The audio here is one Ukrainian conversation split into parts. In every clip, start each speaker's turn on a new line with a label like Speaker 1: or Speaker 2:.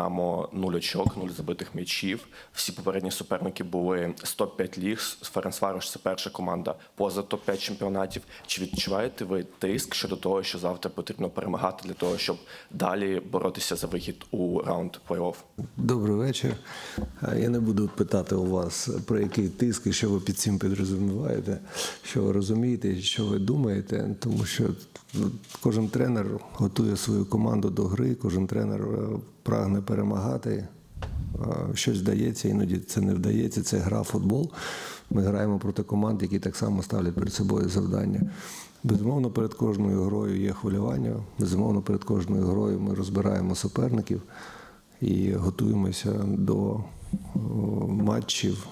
Speaker 1: Динамо 0 очок, 0 забитих м'ячів. Всі попередні суперники були з топ-5 ліг. Ференцварош це перша команда поза топ-5 чемпіонатів. Чи відчуваєте ви тиск щодо того, що завтра потрібно перемагати для того, щоб далі боротися за вихід у раунд плей-офф?
Speaker 2: Добрий вечір. Я не буду питати у вас про який тиск і що ви під цим підрозуміваєте, що ви розумієте, що ви думаєте, тому що ну, кожен тренер готує свою команду до гри, кожен тренер е, прагне перемагати. Е, Щось вдається, іноді це не вдається. Це гра в футбол. Ми граємо проти команд, які так само ставлять перед собою завдання. Безумовно, перед кожною грою є хвилювання. Безумовно, перед кожною грою ми розбираємо суперників і готуємося до матчів,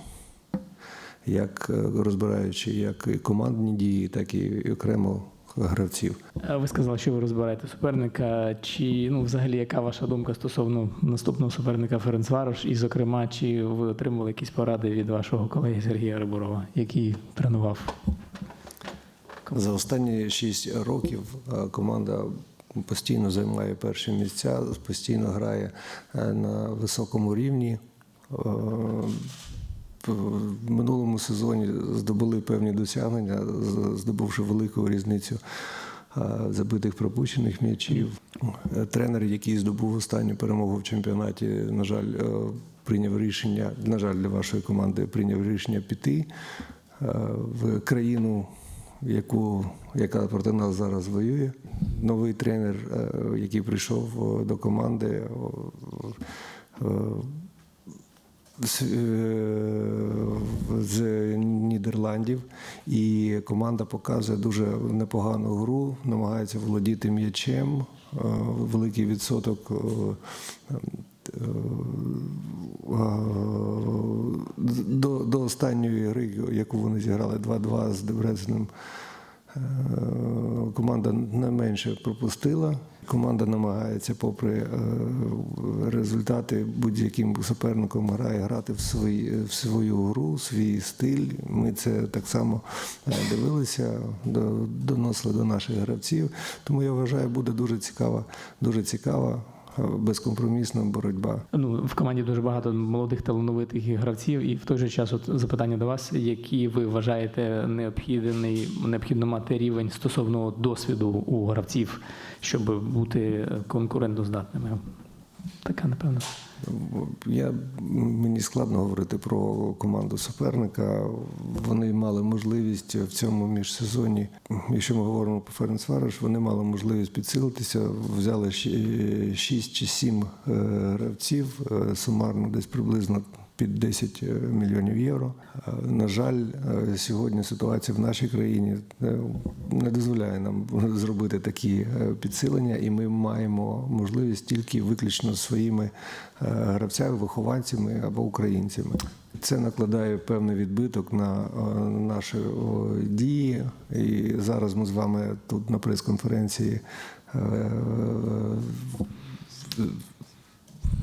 Speaker 2: як е, розбираючи як командні дії, так і окремо гравців.
Speaker 3: Ви сказали, що ви розбираєте суперника. Чи ну взагалі яка ваша думка стосовно наступного суперника Ференцварош? І, зокрема, чи ви отримали якісь поради від вашого колеги Сергія Рибурова, який тренував?
Speaker 2: За останні шість років е, команда постійно займає перші місця, постійно грає е, на високому рівні. Е, В минулому сезоні здобули певні досягнення, здобувши велику різницю е, забитих пропущених м'ячів. Е, Тренер, який здобув останню перемогу в чемпіонаті, на жаль, прийняв рішення, на жаль, для вашої команди прийняв рішення піти в країну, яку, яка проти нас зараз воює. Новий тренер, який прийшов до команди, з, е, з Нідерландів, і команда показує дуже непогану гру, намагається володіти м'ячем, е, великий відсоток. е, До, до останньої гри, яку вони зіграли 2-2 з Дебреценом, е, команда не менше пропустила. Команда намагається, попри е, результати, будь-яким суперником грає грати в, свої, в свою гру, свій стиль. Ми це так само е, дивилися, до- доносили до наших гравців. Тому я вважаю, буде дуже цікава, дуже цікава, безкомпромісна боротьба.
Speaker 3: Ну в команді дуже багато молодих талановитих гравців, і в той же час, от запитання до вас, які ви вважаєте необхідний необхідно мати рівень стосовно досвіду у гравців, щоб бути конкурентоздатними? Така напевно.
Speaker 2: Я, мені складно говорити про команду суперника. Вони мали можливість в цьому міжсезоні, якщо ми говоримо про Ференцвариш, вони мали можливість підсилитися, взяли щ- 6 чи 7 гравців, е, сумарно десь приблизно під 10 мільйонів євро. Е, На жаль, е, сьогодні ситуація в нашій країні е, не дозволяє нам зробити такі е, підсилення, і ми маємо можливість тільки виключно своїми е, гравцями, вихованцями або українцями. Це накладає певний відбиток на е, наші дії. І зараз ми з вами тут на прес-конференції е,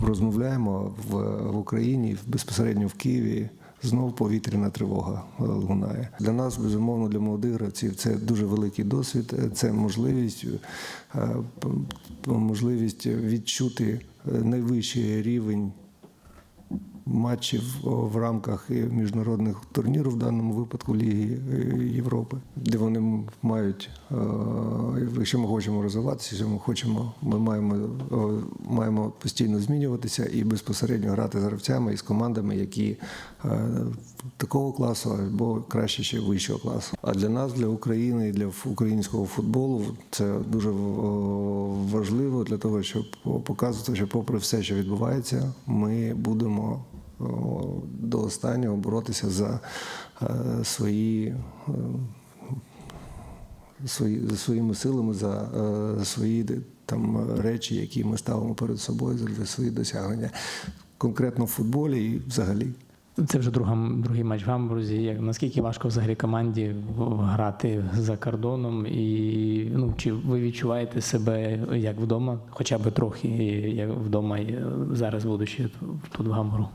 Speaker 2: розмовляємо в, в Україні, безпосередньо в Києві. Знов повітряна тривога е, лунає. Для нас, безумовно, для молодих гравців це дуже великий досвід. е, Це можливість, е, можливість відчути найвищий рівень матчів в рамках міжнародних турнірів, в даному випадку Ліги е, Європи, де вони мають, е, якщо ми хочемо розвиватися, якщо ми хочемо, ми маємо, маємо постійно змінюватися і безпосередньо грати з гравцями і з командами, які е, такого класу або краще ще вищого класу. А для нас, для України і для українського футболу, це дуже важливо для того, щоб показувати, що попри все, що відбувається, ми будемо до останнього боротися за е, свої. е, свої, за своїми силами, за е, свої там речі, які ми ставимо перед собою, за свої досягнення, конкретно в футболі і взагалі.
Speaker 3: Це вже друга, другий матч в Гамбурзі. Як наскільки важко взагалі команді грати за кордоном? І ну чи ви відчуваєте себе як вдома, хоча б трохи як вдома, зараз будучи тут в Гамбургу?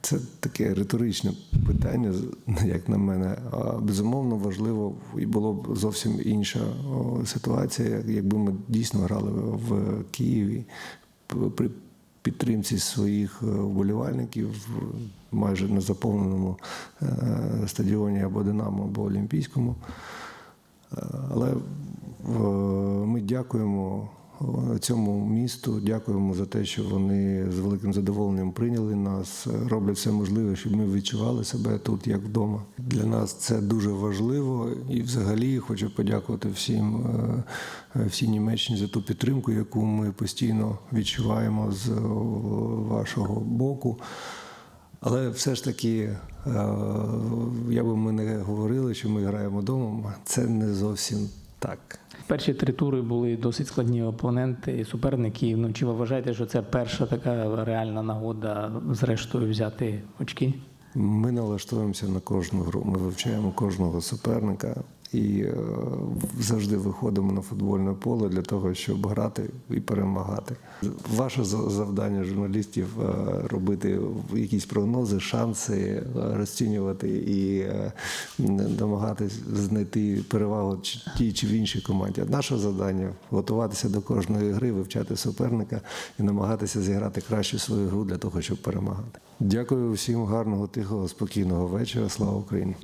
Speaker 2: Це таке риторичне питання, як на мене. Безумовно важливо і було б зовсім інша ситуація, якби ми дійсно грали в Києві при підтримці своїх е, вболівальників майже незаповненому е, стадіоні або Динамо, або Олімпійському. Е, Але ми дякуємо цьому місту, дякуємо за те, що вони з великим задоволенням прийняли нас, е, роблять все можливе, щоб ми відчували себе тут як вдома. Для нас це дуже важливо, і взагалі хочу подякувати всім е, е, всій Німеччині за ту підтримку, яку ми постійно відчуваємо з е, вашого боку. Але все ж таки, е, як би ми не говорили, що ми граємо вдома, це не зовсім так.
Speaker 3: Перші три тури були досить складні опоненти, суперники. Ну чи ви вважаєте, що це перша така реальна нагода, зрештою, взяти очки?
Speaker 2: Ми налаштовуємося на кожну гру. Ми вивчаємо кожного суперника і е, завжди виходимо на футбольне поле для того, щоб грати і перемагати. Ваше за- завдання журналістів е, робити якісь прогнози, шанси, е, розцінювати і намагатись знайти перевагу тій чи в іншій команді. Наше завдання готуватися до кожної гри, вивчати суперника і намагатися зіграти кращу свою гру для того, щоб перемагати. Дякую всім гарного, тихого, спокійного вечора. Слава Україні!